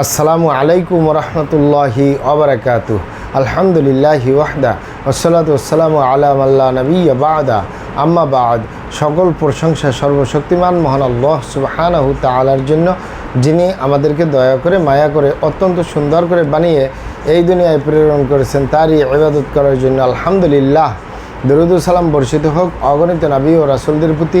আসসালামু আলাইকুম রহমতুল্লাহি অবরাকাত আলহামদুলিল্লাহি ওয়াহদা ওসলাত ওসালামু আলাম আল্লাহ নবী বাদা। আম্মা বাদ, সকল প্রশংসা সর্বশক্তিমান মহান আল্লাহ সুবাহানাহু তালার জন্য, যিনি আমাদেরকে দয়া করে, মায়া করে, অত্যন্ত সুন্দর করে বানিয়ে এই দুনিয়ায় প্রেরণ করেছেন, তারই ইবাদত করার জন্য আলহামদুলিল্লাহ। দরুদ সালাম বর্ষিত হোক, অগণিত নবী ও রাসুলদের প্রতি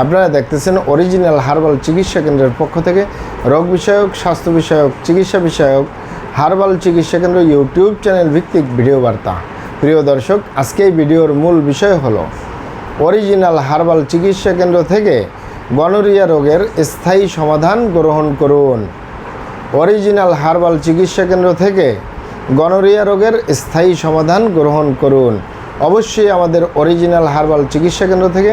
আপনারা দেখতেছেন অরিজিনাল হার্বাল চিকিৎসা কেন্দ্রের পক্ষ থেকে রোগ বিষয়ক, স্বাস্থ্য বিষয়ক, চিকিৎসা বিষয়ক হার্বাল চিকিৎসা কেন্দ্র ইউটিউব চ্যানেল ভিত্তিক ভিডিও বার্তা। প্রিয় দর্শক, আজকে এই ভিডিওর মূল বিষয় হলো অরিজিনাল হার্বাল চিকিৎসা কেন্দ্র থেকে গনোরিয়া রোগের স্থায়ী সমাধান গ্রহণ করুন। অরিজিনাল হার্বাল চিকিৎসা কেন্দ্র থেকে গনোরিয়া রোগের স্থায়ী সমাধান গ্রহণ করুন। অবশ্যই আমাদের অরিজিনাল হার্বাল চিকিৎসা কেন্দ্র থেকে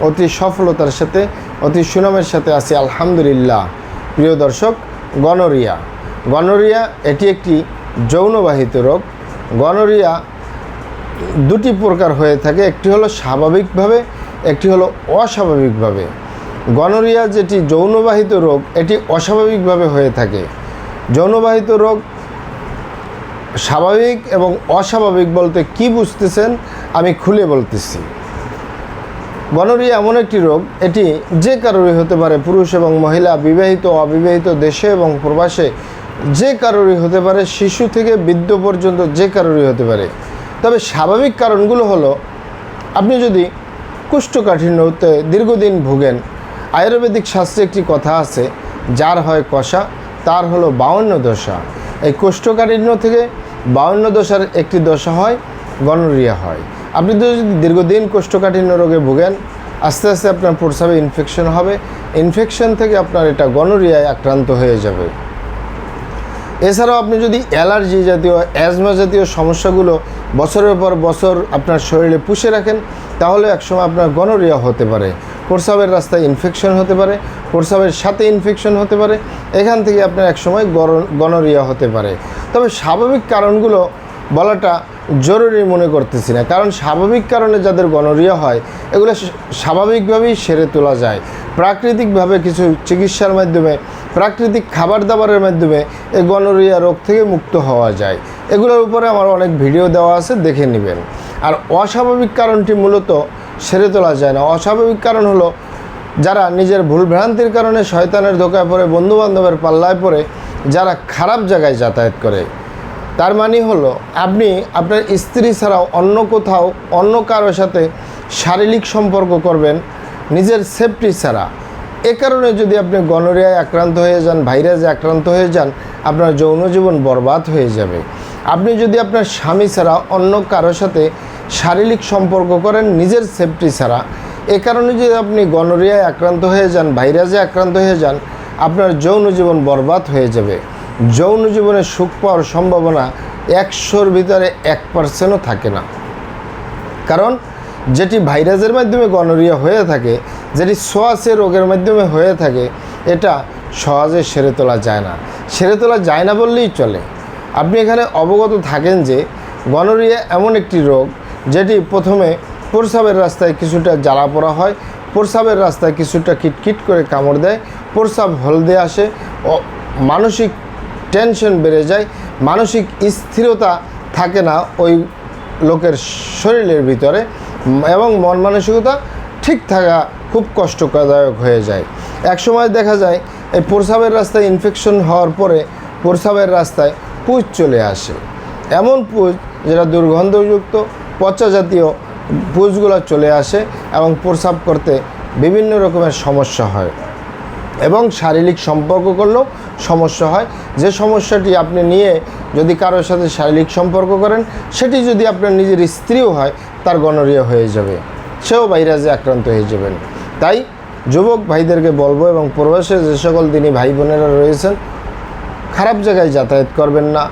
অতি সফলতার সাথে, অতি সুনামের সাথে আছি, আলহামদুলিল্লাহ। প্রিয় দর্শক, গনোরিয়া। গনোরিয়া, এটি একটি যৌনবাহিত রোগ। গনোরিয়া দুটি প্রকার হয়ে থাকে, একটি হলো স্বাভাবিকভাবে, একটি হলো অস্বাভাবিকভাবে। গনোরিয়া যেটি যৌনবাহিত রোগ, এটি অস্বাভাবিকভাবে হয়ে থাকে। যৌনবাহিত রোগ স্বাভাবিক এবং অস্বাভাবিক বলতে কি বুঝতেছেন, আমি খুলে বলতেছি। গনোরিয়া এমন একটি রোগ, এটি যে কারোরই হতে পারে, পুরুষ এবং মহিলা, বিবাহিত অবিবাহিত দেশে এবং প্রবাসে যে কারোরই হতে পারে, শিশু থেকে বৃদ্ধ পর্যন্ত যে কারোরই হতে পারে। তবে স্বাভাবিক কারণগুলো হলো, আপনি যদি কুষ্ঠকাঠিন্যতে দীর্ঘদিন ভুগেন, আয়ুর্বেদিক শাস্ত্রে একটি কথা আছে, যার হয় কষা, তার হলো বাউন্ন দশা। এই কোষ্ঠকাঠিন্য থেকে বাউন্ন দশার একটি দশা হয়, গনোরিয়া হয়। আপনি তো যদি দীর্ঘদিন কোষ্ঠকাঠিন্য রোগে ভুগেন, আস্তে আস্তে আপনার প্রস্রাবে ইনফেকশন হবে। ইনফেকশন থেকে আপনার এটা গনোরিয়ায় আক্রান্ত হয়ে যাবে। এছাড়াও আপনি যদি অ্যালার্জি জাতীয় অ্যাজমা জাতীয় সমস্যাগুলো বছরের পর বছর আপনার শরীরে পুষে রাখেন, তাহলে একসময় আপনার গনোরিয়া হতে পারে। প্রস্রাবের রাস্তায় ইনফেকশন হতে পারে, প্রস্রাবের সাথে ইনফেকশন হতে পারে, এখান থেকে আপনার একসময় গনোরিয়া হতে পারে। তবে স্বাভাবিক কারণগুলো বলাটা জরুরি মনে করতেছি না। কারণ স্বাভাবিক কারণে যাদের গনোরিয়া হয়, এগুলো স্বাভাবিকভাবেই সেরে তোলা যায়। প্রাকৃতিকভাবে কিছু চিকিৎসার মাধ্যমে, প্রাকৃতিক খাবার দাবারের মাধ্যমে এই গনোরিয়া রোগ থেকে মুক্ত হওয়া যায়। এগুলোর উপরে আমার অনেক ভিডিও দেওয়া আছে, দেখে নেবেন। আর অস্বাভাবিক কারণটি মূলত সেরে তোলা যায় না। অস্বাভাবিক কারণ হলো, যারা নিজের ভুলভ্রান্তির কারণে শয়তানের ধোকায় পড়ে, বন্ধুবান্ধবের পাল্লায় পড়ে, যারা খারাপ জায়গায় যাতায়াত করে। তার মানে হলো, আপনি আপনার স্ত্রী ছাড়াও অন্য কোথাও অন্য কারোর সাথে শারীরিক সম্পর্ক করবেন, নিজের সেফটি ছাড়া। এ কারণে যদি আপনি গনোরিয়ায় আক্রান্ত হয়ে যান ভাইরাসে আক্রান্ত হয়ে যান, আপনার যৌন জীবন বরবাদ হয়ে যাবে। আপনি যদি আপনার স্বামী ছাড়া অন্য কারোর সাথে শারীরিক সম্পর্ক করেন, নিজের সেফটি ছাড়া, এ কারণে যদি আপনি গনোরিয়ায় আক্রান্ত হয়ে যান ভাইরাসে আক্রান্ত হয়ে যান, আপনার যৌন জীবন বরবাদ হয়ে যাবে। যৌন জীবনে সুখ পাওয়ার সম্ভাবনা একশোর ভিতরে এক পার্সেন্টও থাকে না। কারণ যেটি ভাইরাসের মাধ্যমে গনোরিয়া হয়ে থাকে, যেটি সোয়াসে রোগের মাধ্যমে হয়ে থাকে, এটা সহজে সেরে তোলা যায় না। সেরে তোলা যায় না বললেই চলে। আপনি এখানে অবগত থাকেন যে গনোরিয়া এমন একটি রোগ যেটি প্রথমে প্রস্রাবের রাস্তায় কিছুটা জ্বালা পোড়া হয়, প্রস্রাবের রাস্তায় কিছুটা কিটকিট করে কামড় দেয়, প্রস্রাব হলদে আসে মানসিক টেনশন বেড়ে যায়, মানসিক স্থিরতা থাকে না ওই লোকের শরীরের ভিতরে এবং মন মানসিকতা ঠিক থাকা খুব কষ্টদায়ক হয়ে যায়। এক সময় দেখা যায়, এই প্রস্রাবের রাস্তায় ইনফেকশন হওয়ার পরে প্রস্রাবের রাস্তায় পুজ চলে আসে। এমন পুজ যেটা দুর্গন্ধযুক্ত, পচা জাতীয় পুজগুলো চলে আসে এবং প্রস্রাব করতে বিভিন্ন রকমের সমস্যা হয়। এবং শারীরিক সম্পর্ক করলেও সমস্যা হয়। যে সমস্যাটি আপনি নিয়ে যদি কারোর সাথে শারীরিক সম্পর্ক করেন, সেটি যদি আপনার নিজের স্ত্রীও হয়, তার গণরীয় হয়ে যাবে। সেও ভাইরাসে আক্রান্ত হয়ে যাবেন। তাই যুবক ভাইদেরকে বলব এবং প্রবাসে যে সকল দিনই ভাই বোনেরা রয়েছেন, খারাপ জায়গায় যাতায়াত করবেন না।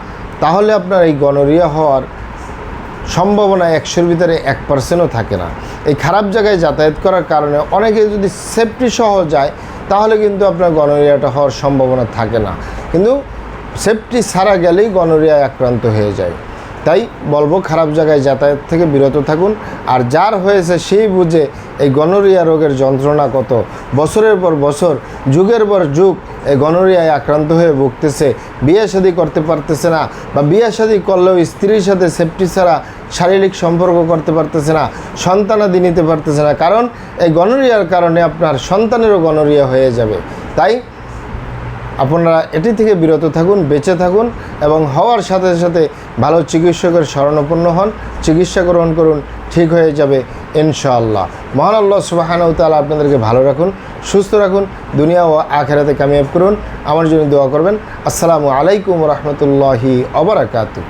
তাহলে আপনার এই গণরিয়া হওয়ার সম্ভাবনা একশোর ভিতরে এক পার্সেন্টও থাকে না। এই খারাপ জায়গায় যাতায়াত করার কারণে অনেকে যদি সেফটি সহ যায় তাহলে কিন্তু আপনার গনোরিয়াটা হওয়ার সম্ভাবনা থাকে না। কিন্তু সেফটি ছাড়া গেলেই গনোরিয়ায় আক্রান্ত হয়ে যায়। তাই বলব খারাপ জায়গায় যাতায়াত থেকে বিরত থাকুন। আর যার হয়েছে সেই বুঝে এই গনোরিয়া রোগের যন্ত্রণা কত? বছরের পর বছর, যুগের পর যুগ এই গনোরিয়ায় আক্রান্ত হয়ে ভুগতেছে। বিয়ে শাদী করতে পারতেছে না বা বিয়ে শাদী করলেও স্ত্রীর সাথে সেফটি ছাড়া শারীরিক সম্পর্ক করতে পারতেছে না, সন্তানাদি নিতে পারতেছে না। কারণ এই গনোরিয়ার কারণে আপনার সন্তানেরও গনোরিয়া হয়ে যাবে। তাই আপনারা এটি থেকে বিরত থাকুন, বেঁচে থাকুন এবং হওয়ার সাথে সাথে ভালো চিকিৎসকের স্মরণপূর্ণ হন, চিকিৎসা গ্রহণ করুন, ঠিক হয়ে যাবে ইনশাআল্লাহ। মহান আল্লাহ সুবাহানাউ তালা আপনাদেরকে ভালো রাখুন, সুস্থ রাখুন, দুনিয়া ও আখেরাতে কামিয়াব করুন। আমার জন্য দোয়া করবেন। আসসালামু আলাইকুম রহমতুল্লাহি অবরাকাতু